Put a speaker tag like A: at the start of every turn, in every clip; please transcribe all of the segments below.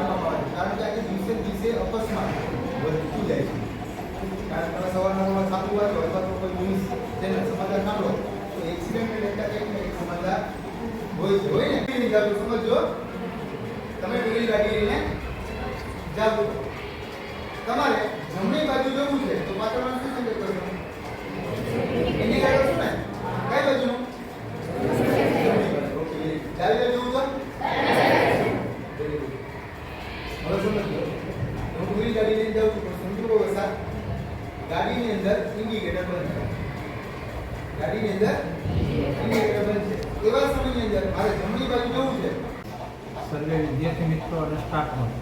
A: આપવામાં આવે. કારણ કે આજે અથવા તો કોઈ ન્યૂઝ ચેનલ સમાચાર સાંભળો, તો એક્સિડન્ટ એટલે કંઈક સમાચાર હોય હોય ને? તમે પેલી ગાડી લઈને જાવ છો. તમારે જમણી બાજુ જવું છે તો પાછળ શું સંકેત કરવાનો ઇન્ડિકેટર શું ને કઈ બાજુનું ઓકે ડાબી બાજુ જવું તો Very good. હવે સમજો પૂરી ગાડીની અંદર જાઉં છું પણ સમજો વસા ગાડીની અંદર ઇન્ડિકેટર બંધ છે ગાડીની અંદર ઇન્ડિકેટર બંધ છે એવા સમયની અંદર મારે જમણી બાજુ જવું છે
B: સર્વે વિદ્યાર્થી મિત્રો અને સ્ટાફ પણ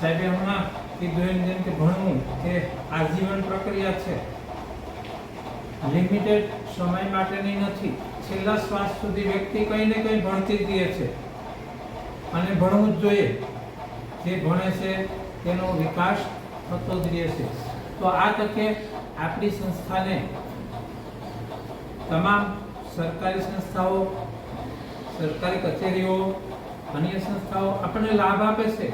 B: સાહેબે હમણાં કીધું એમ જેમ કે ભણવું એ આજીવન પ્રક્રિયા છે. લિમિટેડ સમય માટેની નથી. છેલ્લા શ્વાસ સુધી વ્યક્તિ કંઈ ને કંઈ ભણતી જ છે. અને ભણવું જ જોઈએ. જે ભણે છે તેનો વિકાસ થતો જ રહે છે. તો આ તકે આપણી સંસ્થાને તમામ સરકારી સંસ્થાઓ સરકારી કચેરીઓ અન્ય સંસ્થાઓ આપણને લાભ આપે છે.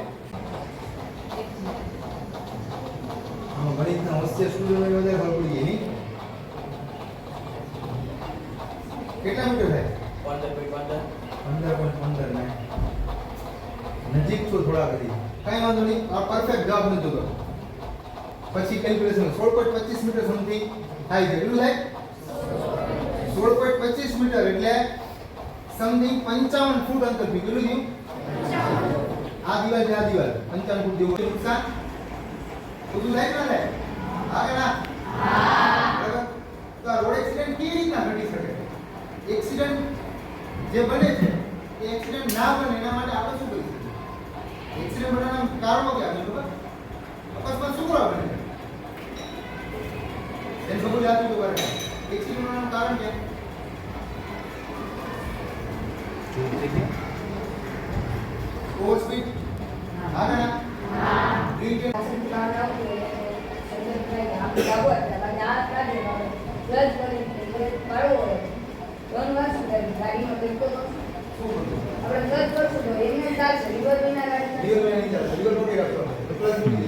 A: ગણિતના હોસ્ટેલ સ્ટુડન્ટોને વધારે ખબર પડી ગઈ કેટલા મીટર થાય? પંદર પોઈન્ટ પંદર ને. નજીક છો થોડા ઘડી. કાંઈ વાંધો નહીં, આ પરફેક્ટ જવાબ નથી કરો પછી કેલ્ક્યુલેશન સોળ પોઈન્ટ પચીસ મીટર સમથિંગ થાય છે. કેટલું થાય? સોળ પોઈન્ટ પચીસ મીટર એટલે સમથિંગ પંચાવન ફૂટ અંતર થયું કેટલું થયું? આ દિવાલ આ દિવાલ. પંચાવન ફૂટ જેવું. નુકસાન બધું થાય ને હા કે ના? તો આ રોડ એક્સિડન્ટ કેવી રીતના ઘટી શકે? એક્સિડન્ટ જે બને છે, એ એક્સિડન્ટ ના બને, એના માટે આપણે શું કરી એક્સિડન્ટ બનવાના કારણો કયા છે ખબર અકસ્માત શું કરવા બને છે એને ખબર યાદ હતું બરાબર એક્સિડન્ટ બનવાનું કારણ કે ઓવર સ્પીડ હા કે ના ડ્રિંક એન્ડ શું કરવું લીવર મેં નહીં ચાલે લીવર મૂકી રાખો પ્લસ મૂકી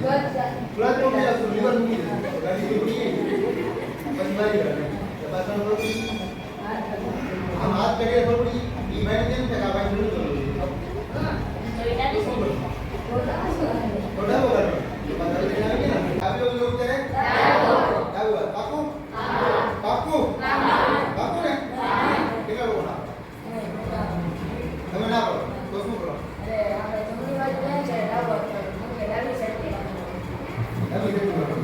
A: પછી હાથ કરીએ તો ભાઈ કેમ કે આ ભાઈ જરૂર જરૂર થોડા વગર પાછળ લઈને આવી ગયા ને આવ્યો જો ઉતરે ડાબી બાજુ પાકું પાકું પાકું ને કેટલા લોકો ના તમે ના કરો તો શું કરો ડાબી કેટલું કરો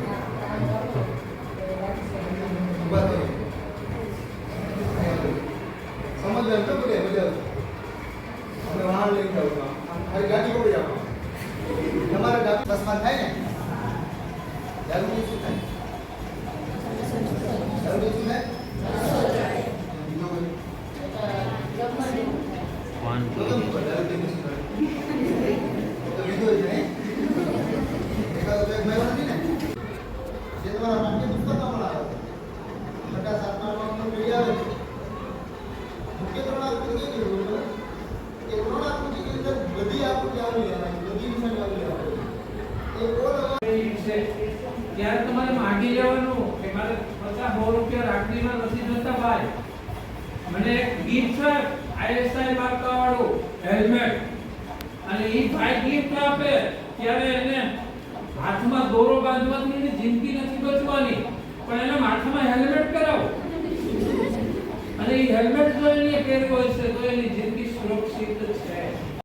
A: ઊભા થઈ સમજવાનું તો બધે મજા આવશે આપણે વાહન લઈને જાવ છો આમ ખાલી ગાડી પકડી જાવ તમારે ગાડી અકસ્માત થાય ને દારૂ શું થાય દારૂ શું થાય બીજો કોઈ? તો તો નહીં પણ દારૂ પીને શું કરે? તો બીજો છે ને એકાદો તો એક ભાઈઓ નથી ને જે તમારા પાઠ્ય પુસ્તકમાં પણ આવે છે છઠ્ઠા સાતમા નવમાનું પેઢી આવે છે મુખ્ય ત્રણ આકૃતિ કઈ કઈ હોય ખબર? એ ત્રણ આકૃતિની અંદર બધી આકૃતિ આવરી લેવાની બધી નિશાની આવરી લેવાની એ all over
B: છે. ત્યારે તમારે માગી લેવાનું કે મારે પચાસ, સો રૂપિયા રાખડીમાં નથી જતા ભાઈ. મને ગિફ્ટ છે આઈએસઆઈ માર્કા વાળું હેલ્મેટ અને એ ભાઈ ગિફ્ટ આપે, ત્યારે એને હાથમાં દોરો બાંધવાથી એની જિંદગી નથી બચવાની. પણ એના માથામાં હેલ્મેટ કરાવો. અને એ હેલ્મેટ જો એને પહેર્યો હશે તો એની જિંદગી સુરક્ષિત છે.